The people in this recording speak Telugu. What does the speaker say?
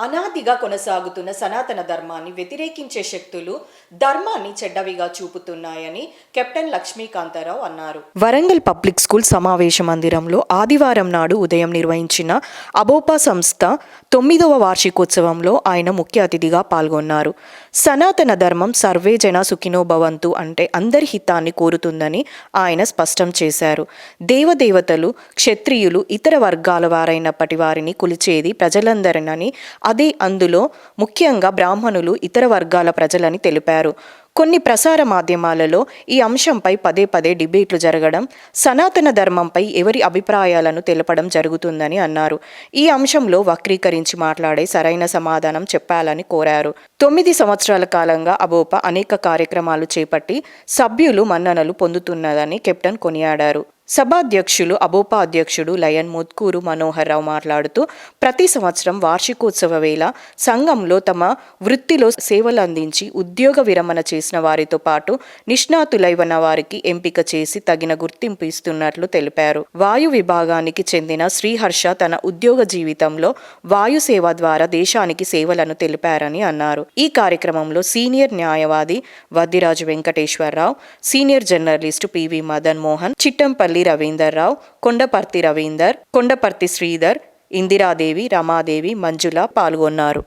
అనాదిగా కొనసాగుతున్న సనాతన ధర్మాన్ని వ్యతిరేకించే శక్తులు ధర్మాన్ని చెడ్డవిగా చూపుతున్నాయని కెప్టెన్ లక్ష్మీకాంతారావు అన్నారు. వరంగల్ పబ్లిక్ స్కూల్ సమావేశ మందిరంలో ఆదివారం నాడు ఉదయం నిర్వహించిన అబోపా సంస్థ తొమ్మిదవ వార్షికోత్సవంలో ఆయన ముఖ్య అతిథిగా పాల్గొన్నారు. సనాతన ధర్మం సర్వే జన సుఖినో భవంతు అంటే అందరి హితాన్ని కోరుతుందని ఆయన స్పష్టం చేశారు. దేవదేవతలు క్షత్రియులు ఇతర వర్గాల వారైనప్పటి వారిని కొలిచేది ప్రజలందరినని అదే అందులో ముఖ్యంగా బ్రాహ్మణులు ఇతర వర్గాల ప్రజలని తెలిపారు. కొన్ని ప్రసార మాధ్యమాలలో ఈ అంశంపై పదే పదే డిబేట్లు జరగడం సనాతన ధర్మంపై ఎవరి అభిప్రాయాలను తెలపడం జరుగుతుందని అన్నారు. ఈ అంశంలో వక్రీకరించి మాట్లాడే సరైన సమాధానం చెప్పాలని కోరారు. తొమ్మిది సంవత్సరాల కాలంగా అబోప అనేక కార్యక్రమాలు చేపట్టి సభ్యులు మన్ననలు పొందుతున్నదని కెప్టెన్ కొనియాడారు. సభాధ్యక్షులు అబోపా అధ్యక్షుడు లయన్ ముత్కూరు మనోహర్ రావు మాట్లాడుతూ ప్రతి సంవత్సరం వార్షికోత్సవ వేళ సంఘంలో తమ వృత్తిలో సేవలు అందించి ఉద్యోగ విరమణ చేసిన వారితో పాటు నిష్ణాతులైవన వారికి ఎంపిక చేసి తగిన గుర్తింపు ఇస్తున్నట్లు తెలిపారు. వాయు విభాగానికి చెందిన శ్రీహర్ష తన ఉద్యోగ జీవితంలో వాయు సేవ ద్వారా దేశానికి సేవలను తెలిపారని అన్నారు. ఈ కార్యక్రమంలో సీనియర్ న్యాయవాది Vaddiraju Venkateswararao senior journalist PV Madan Mohan Chittampalli Ravinder Rao Kondaparthi Ravinder Kondaparthi Sridhar Indiradevi Ramadevi Manjula పాల్గొన్నారు.